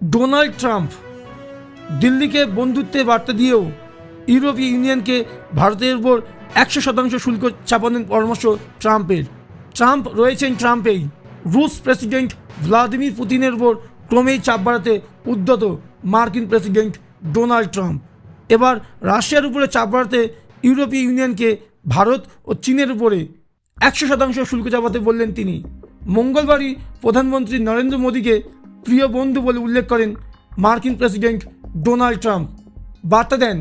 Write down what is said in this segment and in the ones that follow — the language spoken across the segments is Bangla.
ডোনাল্ড ট্রাম্প দিল্লিকে বন্ধুত্বের বার্তা দিয়েও ইউরোপীয় ইউনিয়নকে ভারতের উপর একশো শতাংশ শুল্ক চাপানোর পরামর্শ ট্রাম্পের। ট্রাম্প রয়েছেন ট্রাম্পেই। রুশ প্রেসিডেন্ট ভ্লাদিমির পুতিনের উপর ক্রমেই চাপ বাড়াতে উদ্যত মার্কিন প্রেসিডেন্ট ডোনাল্ড ট্রাম্প। এবার রাশিয়ার উপরে চাপ বাড়াতে ইউরোপীয় ইউনিয়নকে ভারত ও চীনের উপরে একশো শতাংশ শুল্ক চাপাতে বললেন তিনি। মঙ্গলবারই প্রধানমন্ত্রী নরেন্দ্র মোদীকে প্রিয় বন্ধু বলে উল্লেখ করেন মার্কিন প্রেসিডেন্ট ডোনাল্ড ট্রাম্প। বার্তা দেন,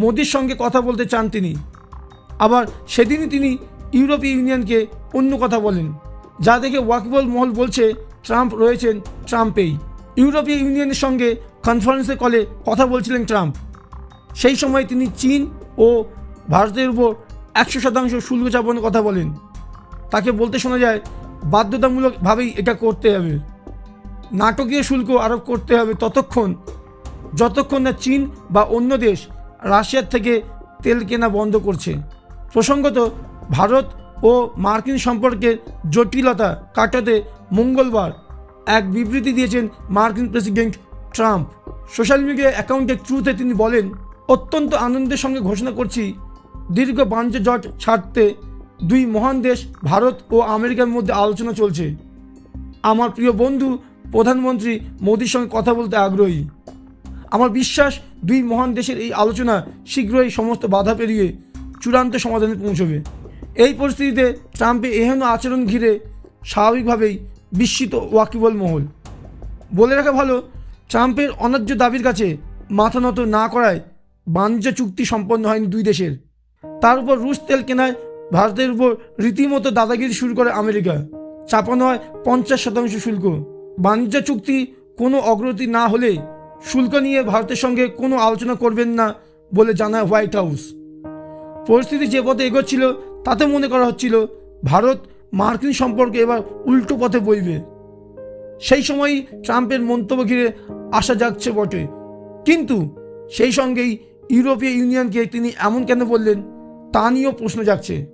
মোদির সঙ্গে কথা বলতে চান তিনি। আবার সেদিনই তিনি ইউরোপীয় ইউনিয়নকে অন্য কথা বলেন, যা দেখে ওয়াকিবল মহল বলছে ট্রাম্প রয়েছেন ট্রাম্পেই। ইউরোপীয় ইউনিয়নের সঙ্গে কনফারেন্সের কলে কথা বলছিলেন ট্রাম্প। সেই সময় তিনি চীন ও ভারতের উপর একশো শতাংশ শুল্ক চাপানোর কথা বলেন। তাকে বলতে শোনা যায়, বাধ্যতামূলকভাবেই এটা করতে হবে। নাটকীয় শুল্ক আরোপ করতে হবে ততক্ষণ, যতক্ষণ না চীন বা অন্য দেশ রাশিয়ার থেকে তেল কেনা বন্ধ করছে। প্রসঙ্গত, ভারত ও মার্কিন সম্পর্কের জটিলতা কাটাতে মঙ্গলবার এক বিবৃতি দিয়েছেন মার্কিন প্রেসিডেন্ট ট্রাম্প। সোশ্যাল মিডিয়া অ্যাকাউন্টে ট্রুথে তিনি বলেন, অত্যন্ত আনন্দের সঙ্গে ঘোষণা করছি, দীর্ঘ বাণিজ্য জট ছাড়তে দুই মহান দেশ ভারত ও আমেরিকার মধ্যে আলোচনা চলছে। আমার প্রিয় বন্ধু প্রধানমন্ত্রী মোদির সঙ্গে কথা বলতে আগ্রহী। আমার বিশ্বাস, দুই মহান দেশের এই আলোচনা শীঘ্রই সমস্ত বাধা পেরিয়ে চূড়ান্ত সমাধানে পৌঁছবে। এই পরিস্থিতিতে ট্রাম্পের এহেন আচরণ ঘিরে স্বাভাবিকভাবেই বিস্মিত ওয়াকিবল মহল। বলে রাখা ভালো, ট্রাম্পের অন্যায্য দাবির কাছে মাথা নত না করায় বাণিজ্য চুক্তি সম্পন্ন হয়নি দুই দেশের। তার উপর রুশ তেল কেনায় ভারতের উপর রীতিমতো দাদাগিরি শুরু করে আমেরিকা। চাপানো হয় পঞ্চাশ শতাংশ শুল্ক। বাণিজ্য চুক্তি কোনো অগ্রগতি না হলে শুল্ক নিয়ে ভারতের সঙ্গে কোনো আলোচনা করবেন না বলে জানায় হোয়াইট হাউস। পরিস্থিতি যে পথে এগোচ্ছিল তাতে মনে করা হচ্ছিল ভারত মার্কিন সম্পর্কে এবার উল্টো পথে বইবে। সেই সময়ই ট্রাম্পের মন্তব্য ঘিরে আসা যাচ্ছে বটে। কিন্তু সেই সঙ্গেই ইউরোপীয় ইউনিয়নকে তিনি এমন কেন বললেন তা নিয়েও প্রশ্ন জাগছে।